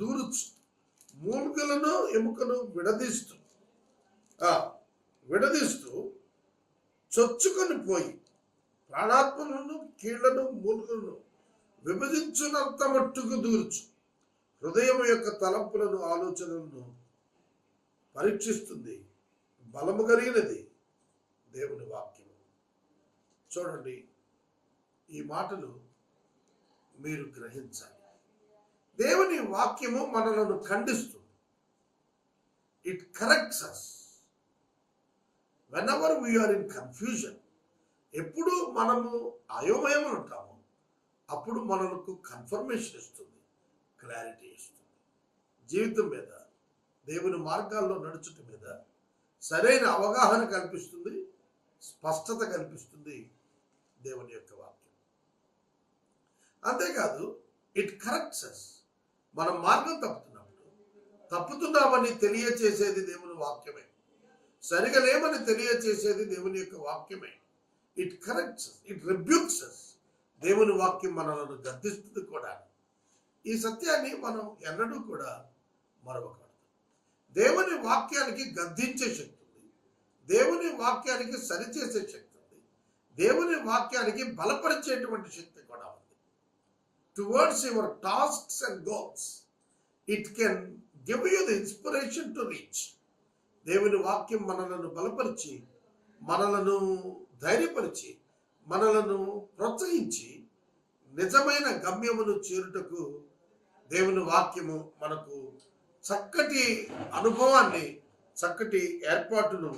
దూరుచు. మూలికలను ఎముకను విడదీస్తూ. ఆ, విడదీస్తూ చొచ్చుకొని పోయి ప్రాణాత్మలను కీళ్ళను మూలికలను విభజించునంత మట్టుకు దూర్చు. హృదయం యొక్క తలంపులను ఆలోచనలను పరీక్షిస్తుంది. బలము కలిగినది దేవుని వాక్యం చూడండి ఈ మాటలు మీరు గ్రహించాలి. దేవుని వాక్యము మనలను ఖండిస్తుంది. It corrects us whenever we are in confusion ఎప్పుడు మనము అయోమయం ఉంటాము అప్పుడు మనకు కన్ఫర్మేషన్ ఇస్తుంది క్లారిటీ ఇస్తుంది. జీవితం మీద దేవుని మార్గాల్లో నడుచుట మీద సరైన అవగాహన కల్పిస్తుంది స్పష్టత కల్పిస్తుంది దేవుని యొక్క వాక్యం. అంతేకాదు ఇట్ కరెక్ట్స్ అస్ మనం మార్గం తప్పుతున్నప్పుడు తప్పుతున్నామని తెలియచేసేది దేవుని వాక్యమే. సరిగా లేమని తెలియచేసేది దేవుని యొక్క వాక్యమే. ఇట్ కరెక్ట్స్ ఇట్ రిబ్యూక్సెస్ దేవుని వాక్యం మనలను గద్దిస్తుంది కూడా. ఈ సత్యాన్ని మనం ఎన్నడూ కూడా మరవకూడదు. దేవుని వాక్యానికి గద్దించే శక్తి ఉంది. దేవుని వాక్యానికి సరిచేసే శక్తి ఉంది. దేవుని వాక్యానికి బలపరిచేటువంటి శక్తి కూడా ఉంది towards your tasks and goals it can give you the inspiration to reach దేవుని వాక్యం మనలను బలపరిచి మనలను ధైర్యపరిచి మనలను ప్రోత్సహించి నిజమైన గమ్యమును చేరుటకు దేవుని వాక్యము మనకు చక్కటి అనుభవాన్ని చక్కటి ఏర్పాటును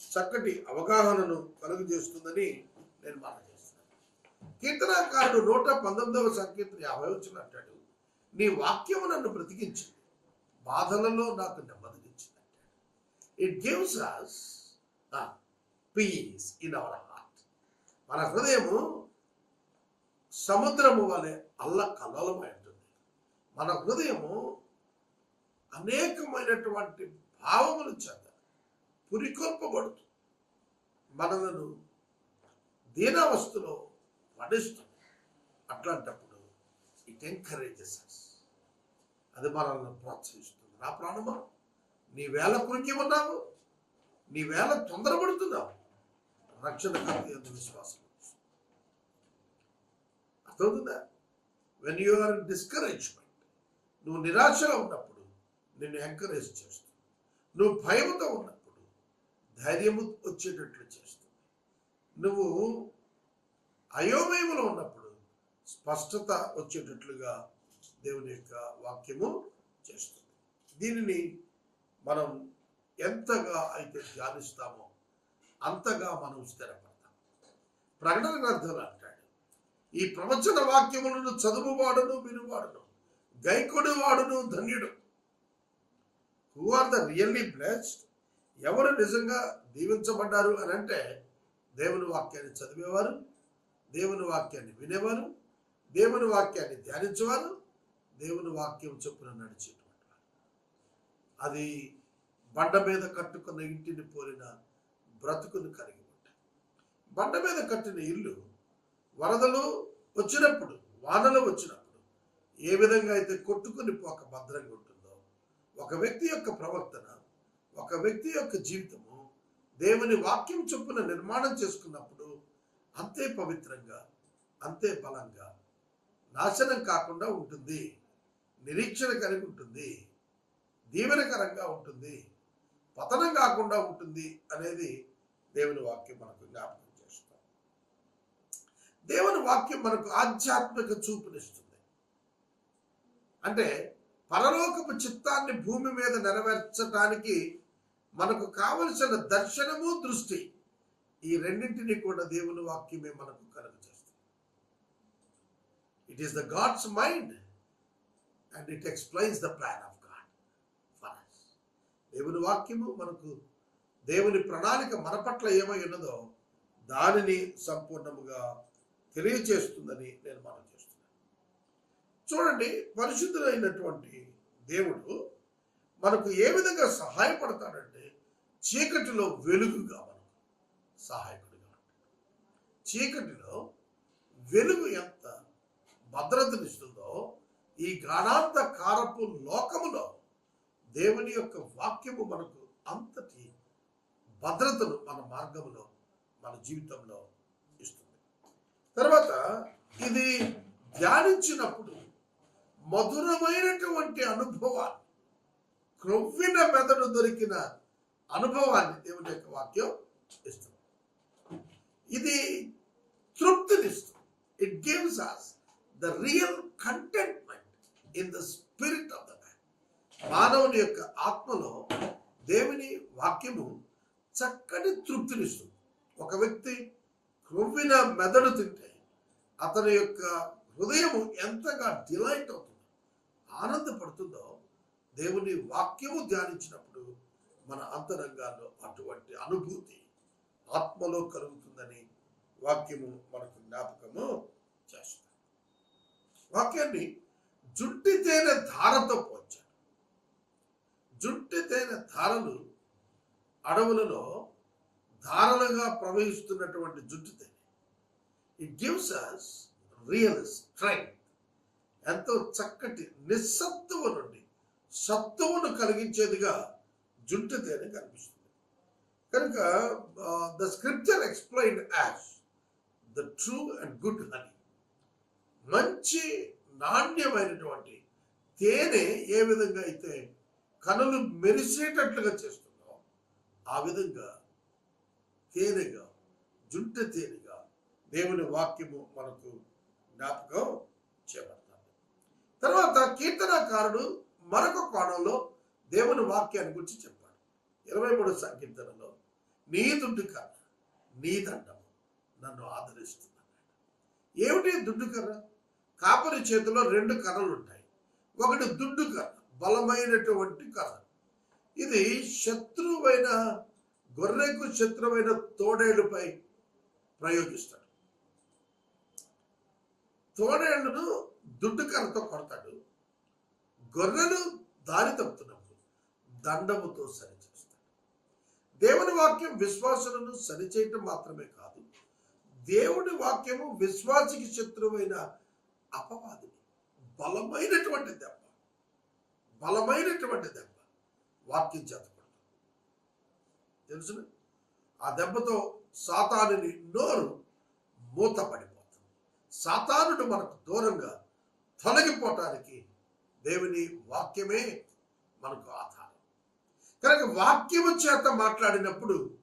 చక్కటి అవగాహనను కలుగజేస్తుందని నేను మాట కీర్తనాకారుడు నూట పంతొమ్మిదవ సంకీర్తన యాభై వచ్చిన అంటాడు నీ వాక్యము నన్ను బ్రతికించింది బాధలలో నాకు నెమ్మదించింది అంటాడు. It gives us peace in our heart మన హృదయము సముద్రము వలె అల్ల కల్లోలమై ఉంటుంది. మన హృదయము అనేకమైనటువంటి భావములు చెంద పురికొల్పబడుతుంది. మనలను దీనావస్థలో పడిస్తుంది. అట్లాంటప్పుడు ఇట్ ఎంకరేజెస్ అస్ అది మనల్ని ప్రోత్సహిస్తుంది. నా ప్రాణమా. నీ వేళ కురికి ఉన్నావు నీ వేళ తొందరపడుతున్నావు. రక్షణ కలిగి విశ్వాసం అర్థమవుతుందా? వెన్ యు ఆర్ డిస్కరేజ్మెంట్ నువ్వు నిరాశలో ఉన్నప్పుడు నిన్ను ఎంకరేజ్ చేస్తుంది. నువ్వు భయంతో ఉన్నప్పుడు ధైర్యము వచ్చేటట్లు చేస్తుంది. నువ్వు అయోమయములో ఉన్నప్పుడు స్పష్టత వచ్చేటట్లుగా దేవుని యొక్క వాక్యము చేస్తుంది. దీనిని మనం ఎంతగా అయితే ధ్యానిస్తామో అంతగా మనం స్థిరపడతాం. ప్రకటన గ్రంథాలు అంటాడు ఈ ప్రవచన వాక్యములను చదువువాడును వినువాడును గైకుడు వాడును ధన్యుడు. Who are the really blessed ఎవరు నిజంగా దీవించబడ్డారు అని అంటే దేవుని వాక్యాన్ని చదివేవారు దేవుని వాక్యాన్ని వినేవారు దేవుని వాక్యాన్ని ధ్యానించేవారు దేవుని వాక్యం చొప్పున నడిచేటువంటి వారు. అది బండ మీద కట్టుకున్న ఇంటిని పోలిన బ్రతుకును కలిగి ఉంటాయి. బండ మీద కట్టిన ఇల్లు వరదలు వచ్చినప్పుడు వానలు వచ్చినప్పుడు ఏ విధంగా అయితే కొట్టుకుని పోక భద్రంగా ఉంటుందో ఒక వ్యక్తి యొక్క ప్రవర్తన ఒక వ్యక్తి యొక్క జీవితము దేవుని వాక్యం చొప్పున నిర్మాణం చేసుకున్నప్పుడు అంతే పవిత్రంగా అంతే బలంగా నాశనం కాకుండా ఉంటుంది నిరీక్షణ కలిగి ఉంటుంది దీవెనకరంగా ఉంటుంది పతనం కాకుండా ఉంటుంది అనేది దేవుని వాక్యం మనకు జ్ఞాపకం చేస్తాం దేవుని వాక్యం మనకు ఆధ్యాత్మిక చూపునిస్తుంది అంటే పరలోకపు చిత్తాన్ని భూమి మీద నెరవేర్చడానికి మనకు కావలసిన దర్శనము దృష్టి ఈ రెండింటినీ కూడా దేవుని వాక్యమే మనకు కలుగజేస్తుంది it is the God's mind and it explains the plan of God for దేవుని వాక్యము మనకు దేవుని ప్రణాళిక మన పట్ల ఏమై ఉన్నదో దానిని సంపూర్ణముగా తెలియచేస్తుందని నేను మనం చేస్తున్నాను. చూడండి పరిశుద్ధులైనటువంటి దేవుడు మనకు ఏ విధంగా సహాయపడతాడంటే చీకటిలో వెలుగుగా సహాయకుడిగా ఉంటాడు. చీకటిలో వెలుగు ఎంత భద్రతనిస్తుందో ఈ గాఢాంత కారపు లోకములో దేవుని యొక్క వాక్యము మనకు అంతటి భద్రతను మన మార్గంలో మన జీవితంలో ఇస్తుంది. తర్వాత ఇది ధ్యానించినప్పుడు మధురమైనటువంటి అనుభవాన్ని క్రొవ్విన మెదడు దొరికిన అనుభవాన్ని దేవుని యొక్క వాక్యం ఇస్తుంది. ఇది తృప్తినిస్తుంది. It gives us the real contentment in the spirit of the man మానవుని యొక్క ఆత్మలో దేవుని వాక్యము చక్కటి తృప్తినిస్తుంది. ఒక వ్యక్తి క్రొవ్విన మెదడు తింటే అతని యొక్క హృదయం ఎంతగా డిలైట్ అవుతుందో ఆనందపడుతుందో దేవుని వాక్యము ధ్యానించినప్పుడు మన అంతరంగాల్లో అటువంటి అనుభూతి ఆత్మలో కలుగుతుందని వాక్యము మనకు జ్ఞాపకము చేస్తుంది. వాక్యాన్ని జుట్టి తేనె ధారతో పోల్చాడు జుట్టి తేనె ధారలు అడవులలో ధారలుగా ప్రవహిస్తున్నటువంటి జుట్టు తేనె. It gives us real strength ఎంతో చక్కటి నిస్సత్తువు నుండి సత్తువును కలిగించేదిగా జుట్టు తేనె కనిపిస్తుంది. కనుక the scripture explain as the true and good honey మంచి నాణ్యమైనటువంటి తేనె ఏ విధంగా అయితే కనులు మెరిసేటట్లుగా చేస్తున్నాం ఆ విధంగా తేనెగా జుంట తేనెగా దేవుని వాక్యము మనకు జ్ఞాపకం చేపడతాను తర్వాత కీర్తనకారుడు మరొక కోణంలో దేవుని వాక్యాన్ని గురించి చెప్పాడు. ఇరవై మూడు సంకీర్తనలో నీ దుడ్డు కర్ర నీ దండము నన్ను ఆదరిస్తున్నాడు ఏమిటి దుడ్డు కర్ర? కాపరి చేతిలో రెండు కర్రలు ఉంటాయి ఒకటి దుడ్డు కర్ర బలమైనటువంటి కర్ర. ఇది శత్రువైన గొర్రెకు శత్రువైన తోడేళ్ళపై ప్రయోగిస్తాడు. తోడేళ్ళను దుడ్డు కర్రతో కొడతాడు. గొర్రెలు దారి తప్పుతున్నప్పుడు దండముతో సరి దేవుని వాక్యం విశ్వాసులను సరిచేయటం మాత్రమే కాదు. దేవుని వాక్యము విశ్వాసికి శత్రువైన అపవాదిని బలమైనటువంటి దెబ్బ బలమైనటువంటి దెబ్బ వాక్యం చేతపడుతుంది తెలుసు ఆ దెబ్బతో సాతానుని నోరు మూతపడిపోతుంది. సాతానుడు మనకు దూరంగా తొలగిపోవటానికి దేవుని వాక్యమే మనకు ఆధారం. కనుక వాక్యము చేత మాట్లాడినప్పుడు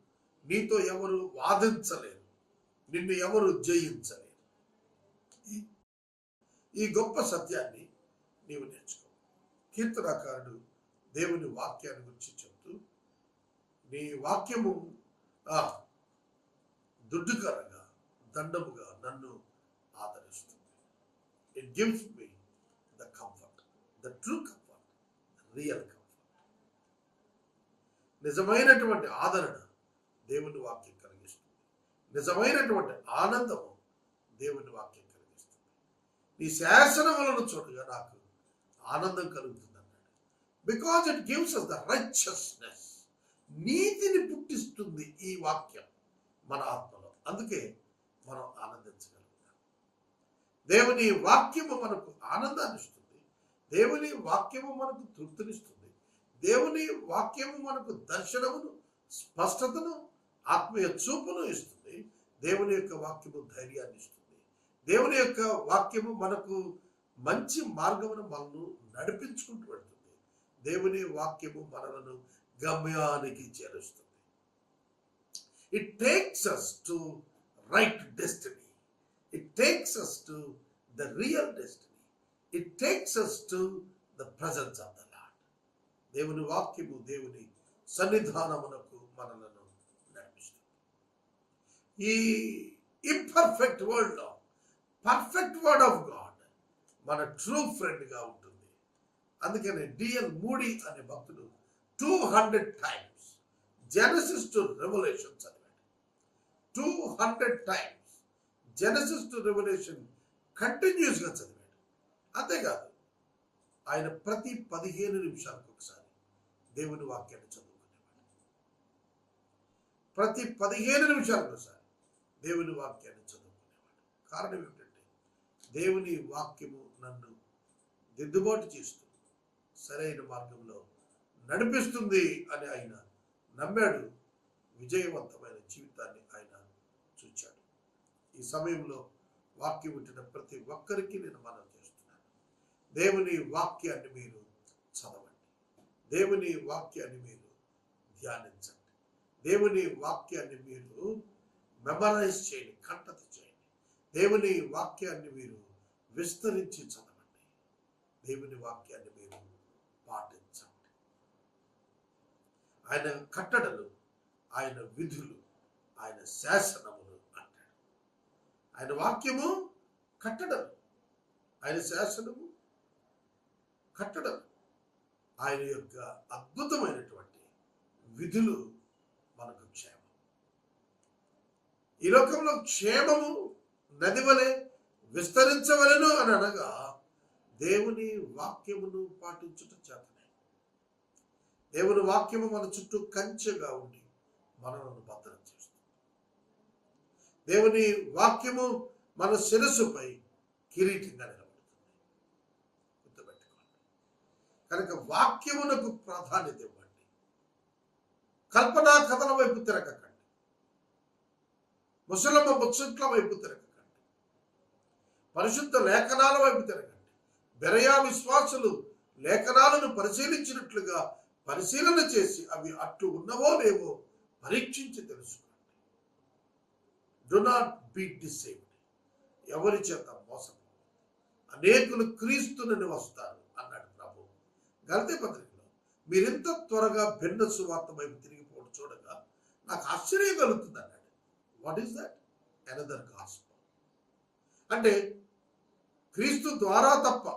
నీతో ఎవరు వాదించలేరు. నిన్ను ఎవరు జయించలేరు. ఈ- గొప్ప సత్యాన్ని నీవు నేర్చుకో. కీర్తనాకారుడు దేవుని వాక్యాన్ని గురించి చెప్తూ నీ వాక్యము దుడ్డుకరంగా దండముగా నన్ను ఆదరిస్తుంది. It gives me the comfort the true comfort real comfort నిజమైనటువంటి ఆదరణ దేవుని వాక్యం కలిగిస్తుంది. నిజమైనటువంటి ఆనందము దేవుని వాక్యం కలిగిస్తుంది. నీ శాసనములను చూడగా నాకు ఆనందం కలుగుతుంది అన్నాడు because it gives us the righteousness నీతిని పుట్టిస్తుంది ఈ వాక్యం మన ఆత్మలో. అందుకే మనం ఆనందించగలుగుతాం. దేవుని వాక్యము మనకు ఆనందాన్ని ఇస్తుంది దేవుని వాక్యము మనకు తృప్తినిస్తుంది. దేవుని వాక్యము మనకు దర్శనమును స్పష్టతను ఆత్మీయ చూపును ఇస్తుంది. దేవుని యొక్క వాక్యము ధైర్యాన్ని ఇస్తుంది. దేవుని యొక్క వాక్యము మనకు మంచి మార్గమును మనను నడిపించుకుంటూ వెళ్తుంది. దేవుని వాక్యము మనలను గమ్యానికి చేరుస్తుంది. It takes us to right destiny it takes us to the real destiny it takes us to the presence of the దేవుని వాక్యము దేవుని సన్నిధానమునకు మనలను నడిపిస్తుంది. ఈ ఇంపర్ఫెక్ట్ వరల్డ్లో పర్ఫెక్ట్ వర్డ్ ఆఫ్ గాడ్ మన ట్రూ ఫ్రెండ్గా ఉంటుంది. అందుకనే డిఎల్ మూడీ అనే భక్తుడు two hundred times Genesis to revolution చదివాడు. Two hundred times Genesis to revolution కంటిన్యూస్గా చదివాడు. అంతేకాదు ఆయన ప్రతి పదిహేను నిమిషాలకు ఒకసారి దేవుని వాక్యాన్ని చదువుకునేవాడు. ప్రతి పదిహేను నిమిషాలకు సార్ దేవుని వాక్యాన్ని చదువుకునేవాడు. కారణం ఏమిటంటే దేవుని వాక్యము నన్ను దిద్దుబాటు చేస్తూ సరైన మార్గంలో నడిపిస్తుంది అని ఆయన నమ్మాడు. విజయవంతమైన జీవితాన్ని ఆయన చూచాడు. ఈ సమయంలో వాక్యం ఉంటున్న ప్రతి ఒక్కరికి నేను మనం చేస్తున్నాను. దేవుని వాక్యాన్ని మీరు చదవండి. దేవుని వాక్యాన్ని మీరు ధ్యానించండి. దేవుని వాక్యాన్ని మీరు మెమరైజ్ చేయండి కంటత చేయండి. దేవుని వాక్యాన్ని మీరు విస్తరించి చదవండి. దేవుని వాక్యాన్ని మీరు పాటించండి. ఆయన కట్టడలు ఆయన విధులు ఆయన శాసనములు అంటాడు. ఆయన వాక్యము కట్టడలు. ఆయన శాసనము కట్టడలు. ఆయన యొక్క అద్భుతమైనటువంటి విధులు మనకు క్షేమం. ఈ లోకంలో క్షేమము నది వలె విస్తరించవలను అని అనగా దేవుని వాక్యమును పాటించుట చేతనే. దేవుని వాక్యము మన చుట్టూ కంచెగా ఉండి మనలను భద్రం చేస్తుంది. దేవుని వాక్యము మన శిరస్సుపై కిరీటిందని కనుక వాక్యమునకు ప్రాధాన్యత ఇవ్వండి. కల్పనా కథల వైపు తిరగకండి. ముసలమ్మ ముచ్చట్ల వైపు తిరగకండి. పరిశుద్ధ లేఖనాల వైపు తిరగండి. బెరయా విశ్వాసులు లేఖనాలను పరిశీలించినట్లుగా పరిశీలన చేసి అవి అట్లు ఉన్నవో లేవో పరీక్షించి తెలుసుకోండి. డు నాట్ బీ డిసేవ్డ్ ఎవరి చేత మోసం అనేకులు క్రీస్తునని వస్తారు. గలతే పత్రికలో మీరెంత త్వరగా భిన్న సువార్త వైపు తిరిగిపోవడం చూడగా నాకు ఆశ్చర్యం కలుగుతుంది అన్నాడు. What is that another gospel అంటే క్రీస్తు ద్వారా తప్ప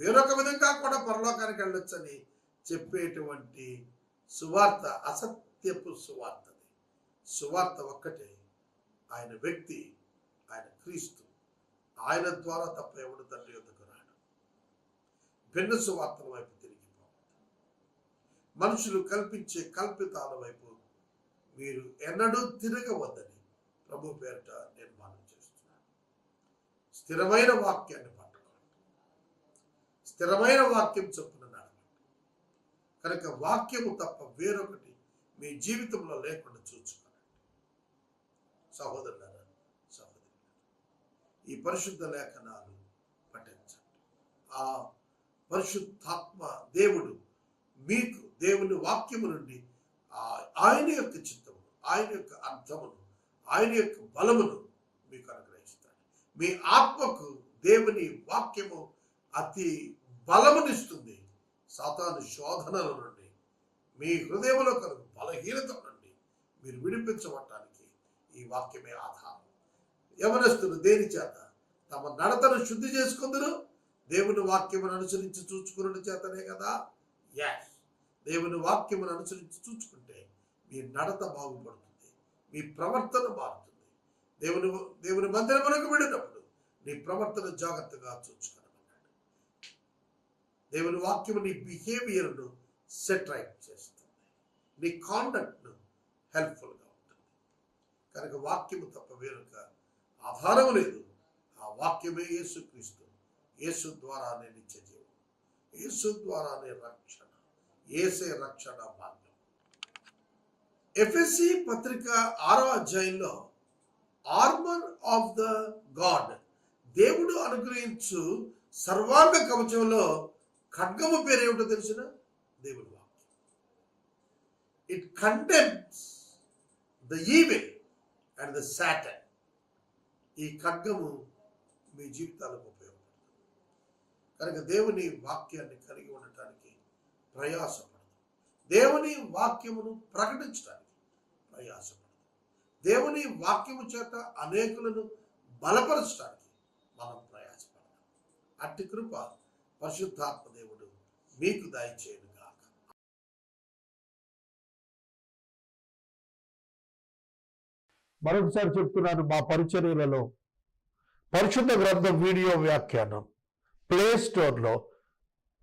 వేరొక విధంగా కూడా పరలోకానికి వెళ్ళొచ్చని చెప్పేటువంటి సువార్త అసత్యపు సువార్తది సువార్త ఒక్కటే. ఆయన వ్యక్తి ఆయన క్రీస్తు. ఆయన ద్వారా తప్ప ఎవడు తండ్రి యొక్కకు రాడు. భిన్న సువార్తల వైపు మనుషులు కల్పించే కల్పితాల వైపు మీరు ఎన్నడూ తిరగవద్దని ప్రభు పేరిట నిర్మాణం చేస్తున్నాను. స్థిరమైన వాక్యాన్ని పట్టుకోండి. స్థిరమైన వాక్యం చొప్పున నడవండి. కనుక వాక్యము తప్ప వేరొకటి మీ జీవితంలో లేకుండా చూసుకోనండి సహోదరులారా సహోదరు ఈ పరిశుద్ధ లేఖనాలు పఠించండి. ఆ పరిశుద్ధాత్మ దేవుడు మీకు దేవుని వాక్యము నుండి ఆ- ఆయన యొక్క చిత్తమును ఆయన యొక్క అర్థమును ఆయన యొక్క బలమును మీకు అనుగ్రహిస్తాడు. మీ ఆత్మకు దేవుని వాక్యము అతి బలమునిస్తుంది. సాతాను శోధనల నుండి మీ హృదయంలో కలుగు బలహీనత నుండి మీరు విడిపించబడటానికి ఈ వాక్యమే ఆధారం. యవనస్తులు దేని చేత? తమ నడతను శుద్ధి చేసుకుందరు. దేవుని వాక్యమును అనుసరించి చూచుకున్న చేతనే కదా? యాష్ దేవుని వాక్యమును అనుసరించి చూచుకుంటే మీ నడత బాగుపడుతుంది. మీ ప్రవర్తన మారుతుంది. దేవుని దేవుని మందిరమునకు వెళ్ళినప్పుడు నీ ప్రవర్తన జాగ్రత్తగా చూచుకోనమన్నాడు దేవుని వాక్యము నీ బిహేవియర్ను సెట్ రైట్ చేస్తుంది. నీ కాండక్ట్ను హెల్ప్ఫుల్గా ఉంటుంది. కనుక వాక్యము తప్ప వేరొక ఆధారం లేదు. ఆ వాక్యమే యేసుక్రీస్తు. యేసు ద్వారానే నిత్య జీవం. యేసు ద్వారానే రక్షణ. ఏసే రక్షణ మార్గం. ఎఫ్ఎస్సి పత్రిక ఆరో అధ్యాయంలో ఆర్మర్ ఆఫ్ ద గాడ్ దేవుడు అనుగ్రహించు సర్వాంగ కవచంలో ఖడ్గము పేరు ఏమిటో తెలిసిన? దేవుడి వాక్యం. It contempts the evil and the Satan ఈ ఖడ్గము మీ జీవితాలకు ఉపయోగపడుతుంది. కనుక దేవుని వాక్యాన్ని కలిగి ఉండటానికి ప్రయాసపడదు దేవుని వాక్యమును ప్రకటించడానికి ప్రయాసపడదు దేవుని వాక్యము చేత అనేకులను బలపరచడానికి మనం ప్రయాసపడదాం అట్టి కృప పరిశుద్ధాత్మ దేవుడు మీకు దయచేయను మరొకసారి చెప్తున్నాను మా పరిచర్యలలో పరిశుద్ధ గ్రంథం వీడియో వ్యాఖ్యానం ప్లే స్టోర్లో